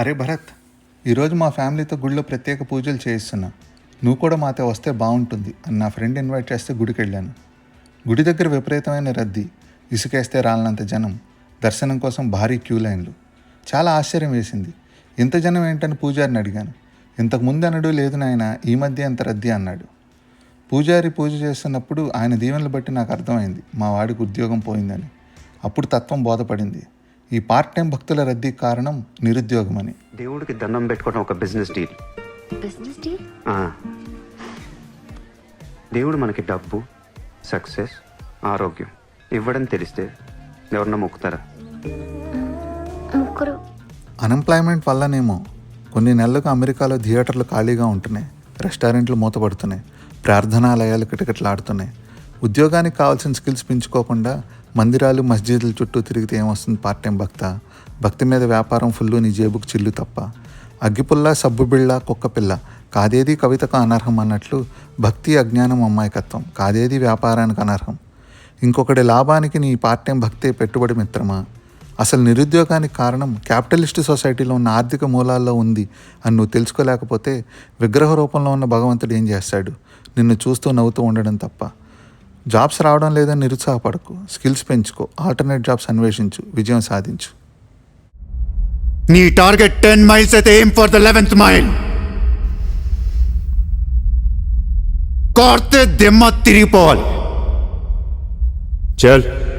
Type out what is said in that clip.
అరే భరత్ ఈరోజు మా ఫ్యామిలీతో గుడిలో ప్రత్యేక పూజలు చేయిస్తున్నా. నువ్వు కూడా మాతో వస్తే బాగుంటుంది అని నా ఫ్రెండ్ ఇన్వైట్ చేస్తే గుడికి వెళ్ళాను గుడి దగ్గర విపరీతమైన రద్దీ ఇసుకేస్తే రాలినంత జనం దర్శనం కోసం భారీ క్యూ లైన్లు. చాలా ఆశ్చర్యం వేసింది. ఇంత జనం ఏంటని పూజారిని అడిగాను. ఇంతకు ముందు అనడు లేదు నాయన ఈ మధ్య ఎంత రద్దీ అన్నాడు. పూజారి పూజ చేస్తున్నప్పుడు ఆయన దీవెనలు బట్టి నాకు అర్థమైంది మా వాడికి ఉద్యోగం పోయిందని. అప్పుడు తత్వం బోధపడింది. ఈ పార్ట్ టైం భక్తుల రద్దీకి కారణం నిరుద్యోగమని. దేవుడికి దండం పెట్టుకోవడం ఒక బిజినెస్ డీల్ బిజినెస్ డీల్ ఆ. దేవుడు మనకి డబ్బు సక్సెస్ ఆరోగ్యం ఇవ్వడం తెలిస్తే ఎవరన్నా మొక్కుతారా? అన్ఎంప్లాయ్మెంట్ వల్లనేమో కొన్ని నెలలకు అమెరికాలో థియేటర్లు ఖాళీగా ఉంటున్నాయి రెస్టారెంట్లు మూతపడుతున్నాయి ప్రార్థనాలయాలు కిటకిటలాడుతున్నాయి. ఉద్యోగానికి కావాల్సిన స్కిల్స్ పెంచుకోకుండా మందిరాలు మస్జిద్ల చుట్టూ తిరిగితే ఏమొస్తుంది? పార్ట్ టైం భక్త. భక్తి మీద వ్యాపారం ఫుల్లు నీ జేబుకు చిల్లు తప్ప. అగ్గిపుల్ల సబ్బుబిళ్ళ కుక్కపిల్ల కాదేది కవితకు అనర్హం అన్నట్లు భక్తి అజ్ఞానం అమ్మాయికత్వం. కాదేది వ్యాపారానికి అనర్హం. ఇంకొకటి లాభానికి నీ పార్ట్ టైం భక్తే పెట్టుబడి మిత్రమా? అసలు నిరుద్యోగానికి కారణం క్యాపిటలిస్ట్ సొసైటీలో ఉన్న ఆర్థిక మూలాల్లో ఉంది అని నువ్వు తెలుసుకోలేకపోతే విగ్రహ రూపంలో ఉన్న భగవంతుడు ఏం చేస్తాడు? నిన్ను చూస్తూ నవ్వుతూ ఉండడం తప్ప. జాబ్స్ రావడం లేదని నిరుత్సాహపడకు స్కిల్స్ పెంచుకో ఆల్టర్నేట్ జాబ్స్ అన్వేషించు విజయం సాధించు. నీ టార్గెట్ టెన్ మైల్స్ అయితే aim for the eleventh mile. కార్తే దిమ్మ తిరిగిపోవాలి. చల్.